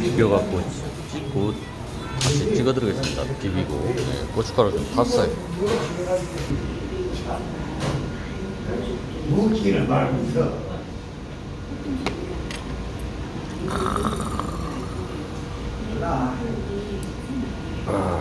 비벼갖고 찍고 다시 찍어드리겠습니다. 비비고 네, 고춧가루 좀 탔어요. 무기를 말면서 아,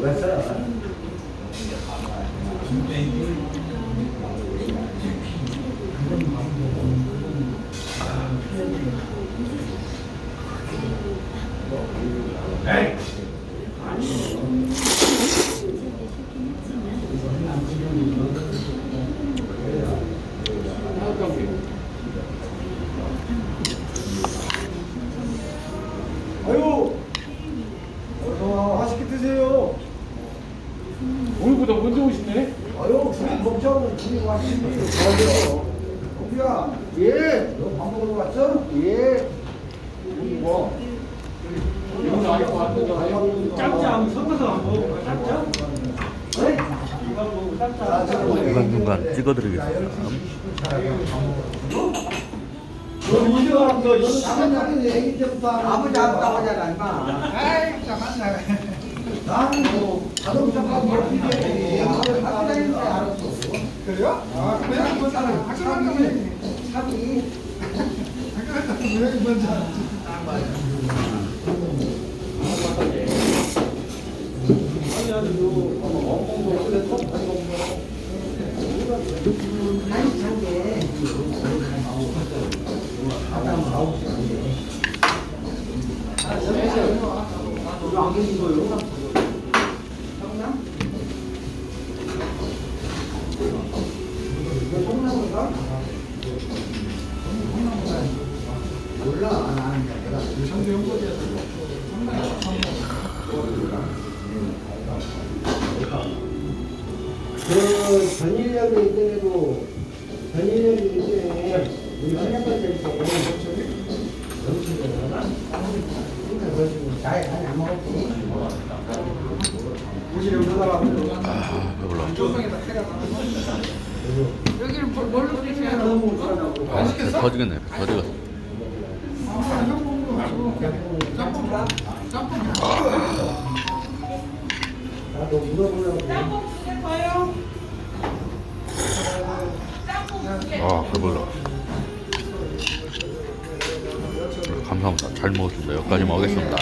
뭐겠어요? 아유, 어, 맛있게 드세요. 오늘보다 먼저 오시네. 아유, 둘이 먹자고 둘이 왔지. 맞아. 공주야, 예. 너밥 먹으러 왔어? 예. 우리 뭐? 짬짬 섞어서 한번 먹어볼까? 짬짬? 네? 이거 먹고 짬짬. 중간중간 찍어드리겠습니다. 너 이거 너 씨. 나는 나는 애기 때부터 아버지 아버지 하잖아, 임마. 아이, 잠깐만. 나는 뭐 자동차가 뭘 필요해. 애기를 갖고 다니는 줄 알았어. 그래요? 아, 그래? 그 사람 학교 갔다 오네. 사기. 학교 갔다 오면 왜 먼저. 아담 아홉 시 이거 안 계신 거예요? 성남? 이거 성남인가? 몰라, 안 아는데 내가. 상대 연구지에서 그 전일력이 있더라도 전일력이 있더라도 우리 안 먹었지. 아, 배불러. 여기를 뭘- 뭘로 끓이세요? 아, 배 터지겠네. 배 터지겠어. 짬뽕 봐. 짬뽕 봐. 나도 물어보려고 아, 배불러. 감사합니다. 잘 먹었습니다. 여기까지 먹겠습니다.